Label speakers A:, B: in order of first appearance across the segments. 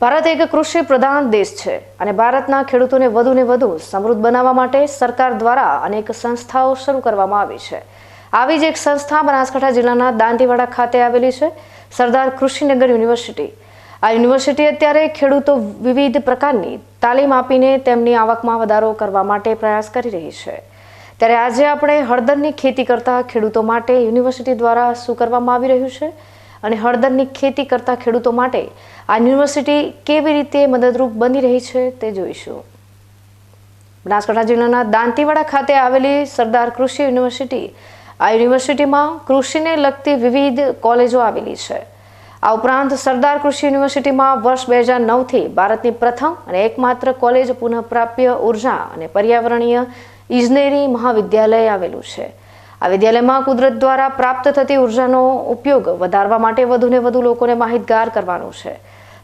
A: ભારત એક કૃષિ પ્રધાન દેશ છે અને ભારતના ખેડૂતોને વધુને વધુ સમૃદ્ધ બનાવવા માટે સરકાર દ્વારા અનેક સંસ્થાઓ શરૂ કરવામાં આવી છે. આવી જ એક સંસ્થા બનાસકાંઠા જિલ્લાના દાંતીવાડા ખાતે આવેલી છે, સરદાર કૃષિનગર યુનિવર્સિટી. આ યુનિવર્સિટી અત્યારે ખેડૂતો વિવિધ પ્રકારની તાલીમ આપીને તેમની આવકમાં વધારો કરવા માટે પ્રયાસ કરી રહી છે. ત્યારે આજે આપણે હળદરની ખેતી કરતા ખેડૂતો માટે યુનિવર્સિટી દ્વારા શું કરવામાં આવી રહ્યું છે? અને હળદરની ખેતી કરતા ખેડૂતો માટે આ યુનિવર્સિટી કેવી રીતે મદદરૂપ બની રહી છે તે જોઈશું. બનાસકાંઠા જિલ્લાના દાંતીવાડા ખાતે આવેલી સરદાર કૃષિ યુનિવર્સિટી આ યુનિવર્સિટીમાં કૃષિને લગતી વિવિધ કોલેજો આવેલી છે. આ ઉપરાંત સરદાર કૃષિ યુનિવર્સિટીમાં વર્ષ બે હજાર નવથી ભારતની પ્રથમ અને એકમાત્ર કોલેજ પુનઃપ્રાપ્ય ઊર્જા અને પર્યાવરણીય ઇજનેરી મહાવિદ્યાલય આવેલું છે. આ વિદ્યાલયમાં કુદરત દ્વારા પ્રાપ્ત થતી ઉર્જાનો ઉપયોગ વધારવા માટે વધુને વધુ લોકોને માહિતગાર કરવાનું છે.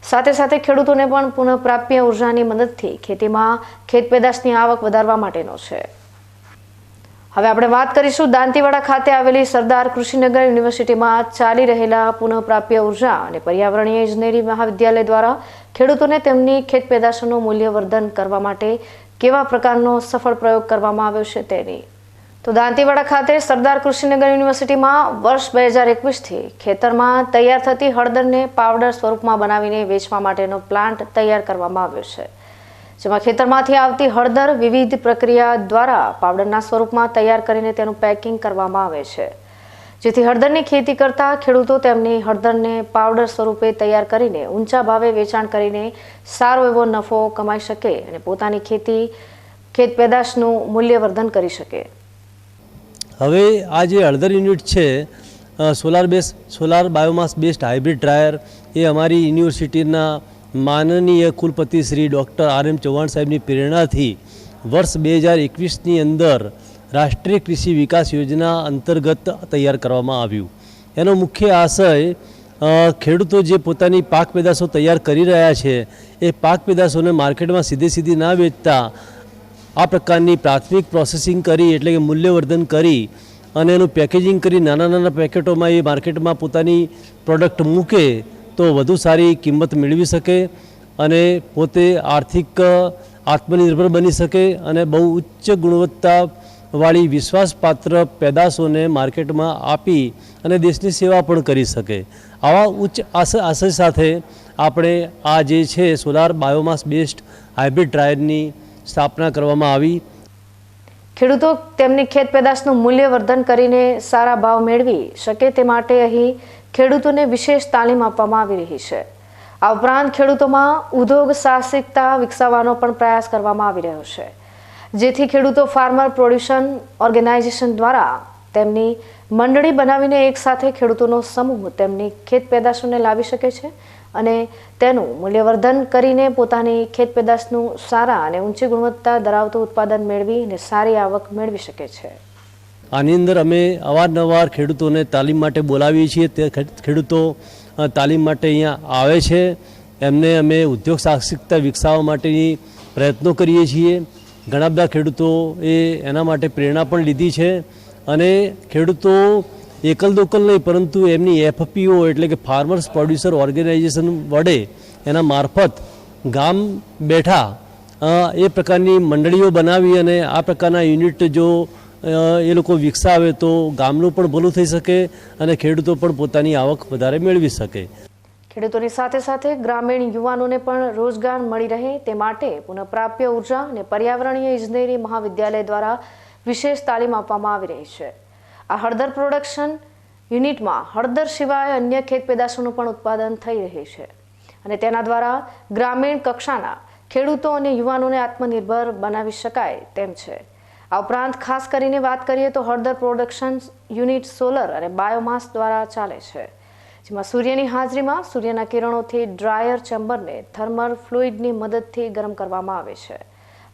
A: સાથે સાથે ખેડૂતોને પણ પુનઃપ્રાપ્ય ઉર્જાની મદદથી ખેતીમાં ખેત પેદાશની આવક વધારવા માટેનો છે. હવે આપણે વાત કરીશું દાંતીવાડા ખાતે આવેલી સરદાર કૃષિનગર યુનિવર્સિટીમાં ચાલી રહેલા પુનઃપ્રાપ્ય ઊર્જા અને પર્યાવરણીય ઇજનેરી મહાવિદ્યાલય દ્વારા ખેડૂતોને તેમની ખેત પેદાશોનું મૂલ્યવર્ધન કરવા માટે કેવા પ્રકારનો સફળ પ્રયોગ કરવામાં આવ્યો છે તેની તો દાંતીવાડા ખાતે સરદાર કૃષિનગર યુનિવર્સિટીમાં વર્ષ બે હજાર એકવીસથી ખેતરમાં તૈયાર થતી હળદરને પાવડર સ્વરૂપમાં બનાવીને વેચવા માટેનો પ્લાન્ટ તૈયાર કરવામાં આવ્યો છે. જેમાં ખેતરમાંથી આવતી હળદર વિવિધ પ્રક્રિયા દ્વારા પાવડરના સ્વરૂપમાં તૈયાર કરીને તેનું પેકિંગ કરવામાં આવે છે. જેથી હળદરની ખેતી કરતા ખેડૂતો તેમની હળદરને પાવડર સ્વરૂપે તૈયાર કરીને ઊંચા ભાવે વેચાણ કરીને સારો એવો નફો કમાઈ શકે અને પોતાની ખેતી, ખેત પેદાશનું મૂલ્યવર્ધન કરી શકે.
B: હવે આ જે અડધર યુનિટ છે solar base, solar biomass based hybrid dryer, એ અમારી યુનિવર્સિટીના માનનીય કુલપતિ Shri doctor R M Chauhan સાહેબની પ્રેરણાથી વર્ષ બે હજાર એકવીસની અંદર રાષ્ટ્રીય કૃષિ વિકાસ યોજના અંતર્ગત તૈયાર કરવામાં આવ્યું. એનો મુખ્ય આશય ખેડૂતો જે પોતાની પાક પેદાશો તૈયાર કરી રહ્યા છે, એ પાક પેદાશોને માર્કેટમાં સીધે સીધી ના વેચતા આ પ્રકારની પ્રાથમિક પ્રોસેસિંગ કરી, એટલે કે મૂલ્યવર્ધન કરી અને એનું પેકેજિંગ કરી નાના નાના પેકેટોમાં એ માર્કેટમાં પોતાની પ્રોડક્ટ મૂકે તો વધુ સારી કિંમત મેળવી શકે અને પોતે આર્થિક આત્મનિર્ભર બની શકે અને બહુ ઉચ્ચ ગુણવત્તાવાળી વિશ્વાસપાત્ર પેદાશોને માર્કેટમાં આપી અને દેશની સેવા પણ કરી શકે. આવા ઉચ્ચ આશય સાથે આપણે આ જે છે, સોલાર બાયોમાસ બેસ્ડ હાઇબ્રિડ ડ્રાયરની સ્થાપના કરવામાં આવી.
A: ખેડૂતો તેમની ખેત પેદાશનું મૂલ્યવર્ધન કરીને સારા ભાવ મેળવી શકે તે માટે અહીં ખેડૂતોને વિશેષ તાલીમ આપવામાં આવી રહી છે. આ ઉપરાંત ખેડૂતોમાં ઉદ્યોગ સાહસિકતા વિકસાવવાનો પણ પ્રયાસ કરવામાં આવી રહ્યો છે. જેથી ખેડૂતો ફાર્મર પ્રોડ્યુશન ઓર્ગેનાઇઝેશન દ્વારા તેમની મંડળી બનાવીને એકસાથે ખેડૂતોનો સમૂહ તેમની ખેત પેદાશોને લાવી શકે છે. અને તેનું મૂલ્યવર્ધન કરીને પોતાની ખેત પેદાશનું સારા અને ઊંચી ગુણવત્તા ધરાવતું ઉત્પાદન મેળવી અને સારી આવક મેળવી શકે છે.
B: આની અંદર અમે અવારનવાર ખેડૂતોને તાલીમ માટે બોલાવીએ છીએ. તે ખેડૂતો તાલીમ માટે અહીંયા આવે છે. એમને અમે ઉદ્યોગ સાહસિકતા વિકસાવવા માટેની પ્રયત્નો કરીએ છીએ. ઘણા બધા ખેડૂતો એ એના માટે પ્રેરણા પણ લીધી છે અને ખેડૂતો એકલ દોકલ નહીં, પરંતુ એમની એફપીઓ એટલે કે ફાર્મર્સ પ્રોડ્યુસર ઓર્ગેનાઇઝેશન વડે એના મારફત ગામ બેઠા એ પ્રકારની મંડળીઓ બનાવી અને આ પ્રકારના યુનિટ જો એ લોકો વિકસાવે તો ગામનું પણ ભલું થઈ શકે અને ખેડૂતો પણ પોતાની આવક વધારે મેળવી શકે.
A: ખેડૂતોની સાથે સાથે ગ્રામીણ યુવાનોને પણ રોજગાર મળી રહે તે માટે પુનઃપ્રાપ્ય ઊર્જા અને પર્યાવરણીય ઇજનેરી મહાવિદ્યાલય દ્વારા વિશેષ તાલીમ આપવામાં આવી રહી છે. આ હળદર પ્રોડક્શન યુનિટમાં હળદર સિવાય અન્ય ખેત પેદાશોનું પણ ઉત્પાદન થઈ રહ્યું છે. અને તેના દ્વારા ગ્રામીણ કક્ષાના ખેડૂતો અને યુવાનોને આત્મનિર્ભર બનાવી શકાય તેમ છે. આ ઉપરાંત ખાસ કરીને વાત કરીએ તો હળદર પ્રોડક્શન યુનિટ સોલર અને બાયોમાસ દ્વારા ચાલે છે. જેમાં સૂર્યની હાજરીમાં સૂર્યના કિરણોથી ડ્રાયર ચેમ્બરને થર્મલ ફ્લુઇડની મદદથી ગરમ કરવામાં આવે છે.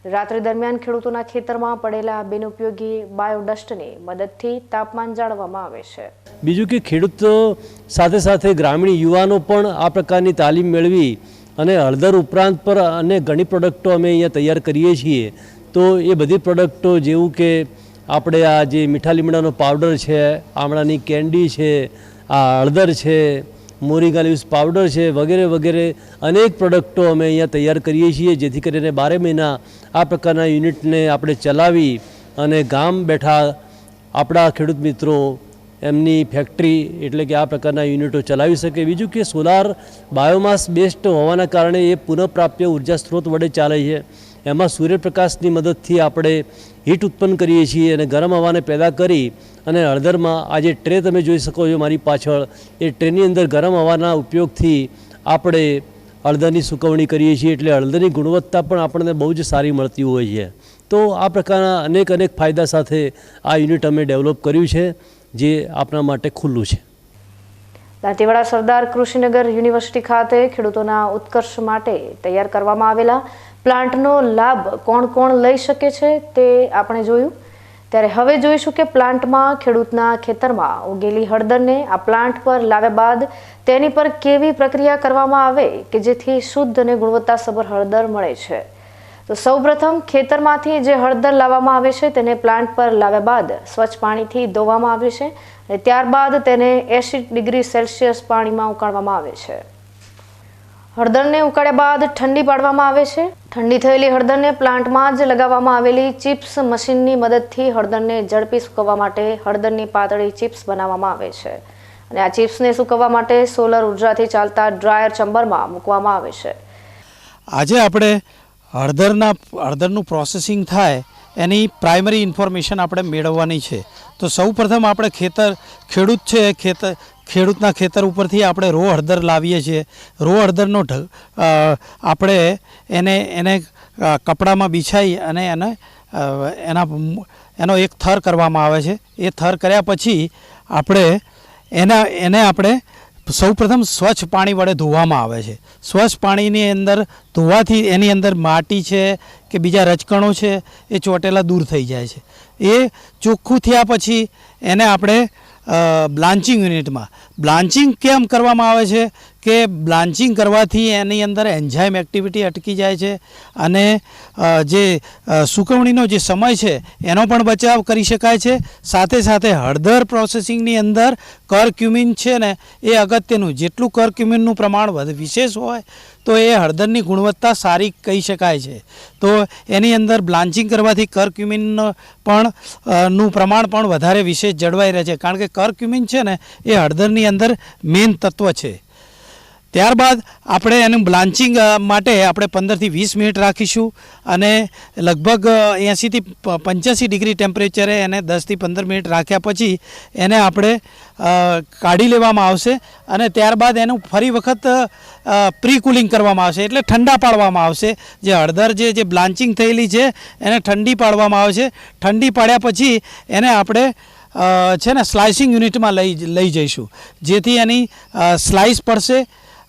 A: રાત્રિ દરમિયાન ખેડૂતોના ખેતરમાં પડેલા બિનઉપયોગી બાયોડસ્ટની મદદથી તાપમાન જાળવવામાં આવે છે.
B: બીજું કે ખેડૂત સાથે સાથે ગ્રામીણ યુવાનો પણ આ પ્રકારની તાલીમ મેળવી અને હળદર ઉપરાંત પર અને ઘણી પ્રોડક્ટો અમે અહીંયા તૈયાર કરીએ છીએ. તો એ બધી પ્રોડક્ટો જેવું કે આપણે આ જે મીઠા લીમડાનો પાવડર છે, આમળાની કેન્ડી છે, આ હળદર છે, મોરિંગા લીવ્સ પાવડર છે વગેરે વગેરે અનેક પ્રોડક્ટો અમે અહીંયા તૈયાર કરીએ છીએ, જેથી કરીને બારે મહિના આ પ્રકારના યુનિટને આપણે ચલાવી અને ગામ બેઠા આપણા ખેડૂત મિત્રો એમની ફેક્ટરી એટલે કે આ પ્રકારના યુનિટો ચલાવી શકે. બીજું કે સોલાર બાયોમાસ બેસ્ડ હોવાના કારણે એ પુનઃપ્રાપ્ય ઊર્જા સ્ત્રોત વડે ચાલે છે. એમાં સૂર્યપ્રકાશની મદદથી આપણે હીટ ઉત્પન્ન કરીએ છીએ અને ગરમ હવાને પેદા કરી અને હળદરમાં આ જે ટ્રે તમે જોઈ શકો છો મારી પાછળ, એ ટ્રેની અંદર ગરમ હવાના ઉપયોગથી આપણે હળદરની સુકવણી કરીએ છીએ એટલે હળદરની ગુણવત્તા પણ આપણને બહુ જ સારી મળતી હોય છે. તો આ પ્રકારના અનેક અનેક ફાયદા સાથે આ યુનિટ અમે ડેવલપ કર્યું છે, જે આપણા માટે ખુલ્લું છે.
A: દાંતીવાડા સરદાર કૃષિનગર યુનિવર્સિટી ખાતે ખેડૂતોના ઉત્કર્ષ માટે તૈયાર કરવામાં આવેલા પ્લાન્ટનો લાભ કોણ કોણ લઈ શકે છે તે આપણે જોયું. ત્યારે હવે જોઈશું કે પ્લાન્ટમાં ખેડૂતના ખેતરમાં ઉગેલી હળદરને આ પ્લાન્ટ પર લાવ્યા બાદ તેની પર કેવી પ્રક્રિયા કરવામાં આવે કે જેથી શુદ્ધ અને ગુણવત્તાસભર હળદર મળે છે. તો સૌપ્રથમ ખેતરમાંથી જે હળદર લાવવામાં આવે છે તેને પ્લાન્ટ પર લાવ્યા બાદ સ્વચ્છ પાણીથી ધોવામાં આવે છે અને ત્યારબાદ તેને એંશી ડિગ્રી સેલ્સિયસ પાણીમાં ઉકાળવામાં આવે છે. હળદરને ઉકાળ્યા બાદ ઠંડી પાડવામાં આવે છે. ઠંડી થયેલી હળદરને પ્લાન્ટમાં જ લગાવવામાં આવેલી ચિપ્સ મશીનની મદદથી હળદરને ઝડપી સૂકવવા માટે હળદરની પાતળી ચિપ્સ બનાવવામાં આવે છે. અને આ ચિપ્સને સૂકવવા માટે સોલર ઉર્જાથી ચાલતા ડ્રાયર ચેમ્બરમાં મૂકવામાં આવે છે.
C: આજે આપણે હળદરના, હળદરનું પ્રોસેસિંગ થાય એની પ્રાઇમરી ઇન્ફોર્મેશન આપણે મેળવવાની છે. તો સૌ પ્રથમ આપણે ખેતર, ખેડૂત છે ખેતર ખેડૂતના ખેતર ઉપરથી આપણે રો હળદર લાવીએ છીએ. રો હળદરનો આપણે એને એને કપડામાં બિછાઈ અને એને એના, એનો એક થર કરવામાં આવે છે. એ થર કર્યા પછી આપણે એના, એને આપણે સૌપ્રથમ સ્વચ્છ પાણી વડે ધોવામાં આવે છે. સ્વચ્છ પાણીની અંદર ધોવાથી એની અંદર માટી છે કે બીજા રજકણો છે એ ચોટેલા દૂર થઈ જાય છે. એ ચોખ્ખું થયા પછી એને આપણે બ્લાન્ચિંગ યુનિટમાં. બ્લાન્ચિંગ કેમ કરવામાં આવે છે? કે બ્લાન્ચિંગ કરવાથી એની અંદર એન્ઝાઇમ એક્ટિવિટી અટકી જાય છે અને જે સુકવણીનો જે સમય છે એનો પણ બચાવ કરી શકાય છે. સાથે સાથે હળદર પ્રોસેસિંગની અંદર કરક્યુમિન છે ને, એ અગત્યનું. જેટલું કરક્યુમિનનું પ્રમાણ વધ, વિશેષ હોય તો એ હળદરની ગુણવત્તા સારી કહી શકાય છે. તો એની અંદર બ્લાન્ચિંગ કરવાથી કરક્યુમિન પણ નું પ્રમાણ પણ વધારે વિશેષ જળવાઈ રહે છે. કારણ કે કરક્યુમિન છે ને, એ હળદરની અંદર મેઇન તત્વ છે. ત્યારબાદ આપણે એનું બ્લાન્ચિંગ માટે આપણે પંદરથી વીસ મિનિટ રાખીશું અને લગભગ એંસીથી પંચ્યાસી ડિગ્રી ટેમ્પરેચરે એને દસથી પંદર મિનિટ રાખ્યા પછી એને આપણે કાઢી લેવામાં આવશે અને ત્યારબાદ એનું ફરી વખત પ્રી કુલિંગ કરવામાં આવશે. એટલે ઠંડા પાડવામાં આવશે. જે હળદર જે જે બ્લાન્ચિંગ થયેલી છે, એને ઠંડી પાડવામાં આવશે. ઠંડી પાડ્યા પછી એને આપણે છે ને, સ્લાઇસિંગ યુનિટમાં લઈ લઈ જઈશું. જેથી એની સ્લાઇસ પડશે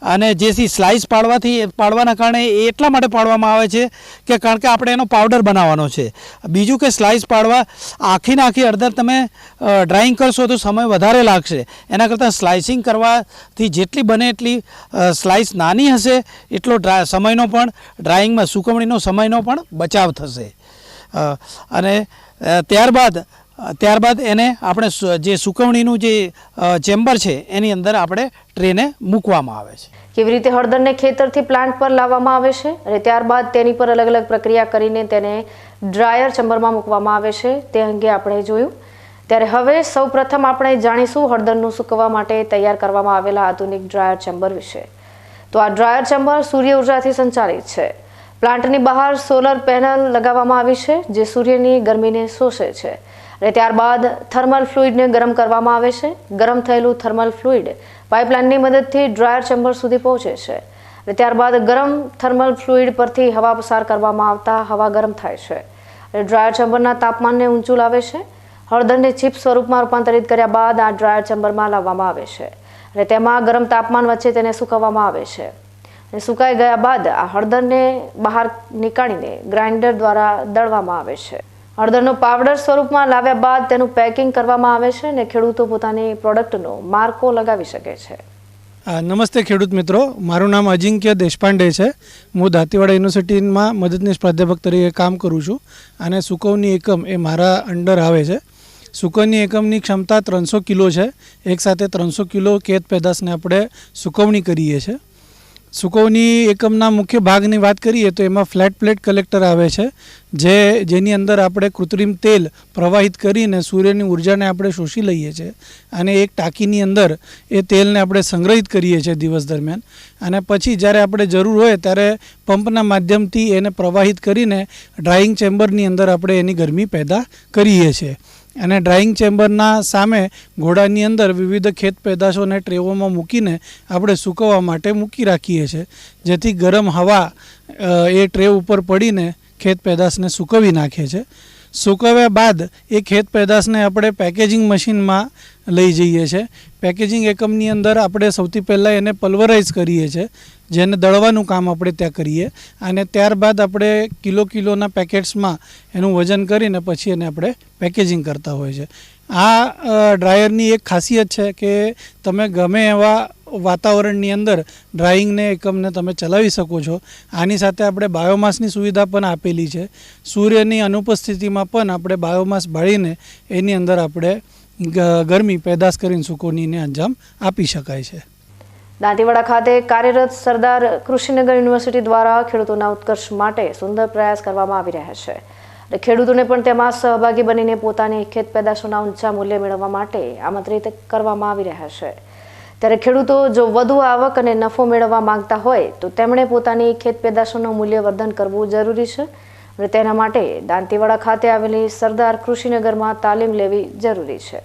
C: અને જેથી સ્લાઇસ પાડવાથી, પાડવાના કારણે એ એટલા માટે પાડવામાં આવે છે કે કારણ કે આપણે એનો પાવડર બનાવવાનો છે. બીજું કે સ્લાઇસ પાડવા, આખી અડધર તમે ડ્રાઈંગ કરશો તો સમય વધારે લાગશે. એના કરતાં સ્લાઇસિંગ કરવાથી જેટલી બને એટલી સ્લાઇસ નાની હશે, એટલો ડ્રા સમયનો પણ ડ્રાઈંગમાં સુકવણીનો સમયનો પણ બચાવ થશે. અને ત્યારબાદ ત્યારબાદ એને આપણે જે સુકવણીનું જે ચેમ્બર છે, એની અંદર આપણે ટ્રેને મૂકવામાં આવે છે.
A: કેવી રીતે હળદરને ખેતરથી પ્લાન્ટ પર લાવવામાં આવે છે અને ત્યારબાદ તેની પર અલગ અલગ પ્રક્રિયા કરીને તેને ડ્રાયર ચેમ્બરમાં મૂકવામાં આવે છે, તે અંગે આપણે જોયું. ત્યારે હવે સૌ પ્રથમ આપણે જાણીશું હળદરનું સૂકવવા માટે તૈયાર કરવામાં આવેલા આધુનિક ડ્રાયર ચેમ્બર વિશે. તો આ ડ્રાયર ચેમ્બર સૂર્ય ઉર્જાથી સંચાલિત છે. પ્લાન્ટની બહાર સોલર પેનલ લગાવવામાં આવી છે, જે સૂર્યની ગરમીને શોષે છે. અને ત્યારબાદ થર્મલ ફ્લુઇડને ગરમ કરવામાં આવે છે. ગરમ થયેલું થર્મલ ફ્લુઇડ પાઇપલાઇનની મદદથી ડ્રાયર ચેમ્બર સુધી પહોંચે છે અને ત્યારબાદ ગરમ થર્મલ ફ્લુઇડ પરથી હવા પસાર કરવામાં આવતા હવા ગરમ થાય છે. અને ડ્રાયર ચેમ્બરના તાપમાનને ઊંચું લાવે છે. હળદરને ચિપ સ્વરૂપમાં રૂપાંતરિત કર્યા બાદ આ ડ્રાયર ચેમ્બરમાં લાવવામાં આવે છે અને તેમાં ગરમ તાપમાન વચ્ચે તેને સૂકવવામાં આવે છે. અને સુકાઈ ગયા બાદ આ હળદરને બહાર નીકાળીને ગ્રાઇન્ડર દ્વારા દળવામાં આવે છે. હળદરનો પાવડર સ્વરૂપમાં લાવ્યા બાદ તેનું પેકિંગ કરવામાં આવે છે અને ખેડૂતો પોતાની પ્રોડક્ટનો માર્કો લગાવી શકે છે.
D: નમસ્તે ખેડૂત મિત્રો. મારું નામ અજિંક્ય દેશપાંડે છે. હું દાંતીવાડા યુનિવર્સિટીમાં મદદનીશ પ્રાધ્યાપક તરીકે કામ કરું છું અને સુકવની એકમ એ મારા અંડર આવે છે. સુકવની એકમની ક્ષમતા ત્રણસો કિલો છે. એક સાથે ત્રણસો કિલો ખેત પેદાશને આપણે સુકવણી કરીએ છીએ. સુકવણી એકમના મુખ્ય ભાગની વાત કરીએ તો એમાં ફ્લેટ પ્લેટ કલેક્ટર આવે છે, જે જેની અંદર આપણે કૃત્રિમ તેલ પ્રવાહિત કરીને સૂર્યની ઉર્જાને આપણે શોષી લઈએ છીએ અને એક ટાંકીની અંદર એ તેલને આપણે સંગ્રહિત કરીએ છીએ દિવસ દરમિયાન. અને પછી જ્યારે આપણે જરૂર હોય ત્યારે પંપના માધ્યમથી એને પ્રવાહિત કરીને ડ્રાઇંગ ચેમ્બરની અંદર આપણે એની ગરમી પેદા કરીએ છીએ. અને ડ્રાઇંગ ચેમ્બરના સામે ઘોડાની અંદર વિવિધ ખેત પેદાશોને ટ્રેઓમાં મૂકીને આપણે સૂકવવા માટે મૂકી રાખીએ છીએ. જેથી ગરમ હવા એ ટ્રે ઉપર પડીને ખેત પેદાશને સૂકવી નાખે છે. સૂકવ્યા બાદ એ ખેત પેદાશને આપણે પેકેજિંગ મશીનમાં લઈ જઈએ છીએ. પેકેજિંગ એકમની અંદર આપણે સૌથી પહેલાં એને પલ્વરાઇઝ કરીએ છીએ, જેને દળવાનું કામ આપણે ત્યાં કરીએ. અને ત્યારબાદ આપણે કિલો કિલોના પેકેટ્સમાં એનું વજન કરીને પછી એને આપણે પેકેજિંગ કરતા હોય છે આ ડ્રાયરની એક ખાસિયત છે કે તમે ગમે એવા વાતાવરણની અંદર ડ્રાઇંગને એકમને તમે ચલાવી શકો છો. આની સાથે આપણે બાયોમાસની સુવિધા પણ આપેલી છે. સૂર્યની અનુપસ્થિતિમાં પણ આપણે બાયોમાસ બાળીને એની અંદર આપણે ગરમી પેદાશ કરીને સુકોનીને અંજામ આપી શકાય છે.
A: દાંતીવાડા ખાતે કાર્યરત સરદાર કૃષિનગર યુનિવર્સિટી દ્વારા ખેડૂતોના ઉત્કર્ષ માટે સુંદર પ્રયાસ કરવામાં આવી રહ્યા છે. ખેડૂતોને પણ તેમાં સહભાગી બનીને પોતાની ખેત પેદાશોના ઊંચા મૂલ્ય મેળવવા માટે આમંત્રિત કરવામાં આવી રહ્યા છે. ત્યારે ખેડૂતો જો વધુ આવક અને નફો મેળવવા માંગતા હોય, તો તેમણે પોતાની ખેત પેદાશોનું મૂલ્યવર્ધન કરવું જરૂરી છે અને તેના માટે દાંતીવાડા ખાતે આવેલી સરદાર કૃષિનગરમાં તાલીમ લેવી જરૂરી છે.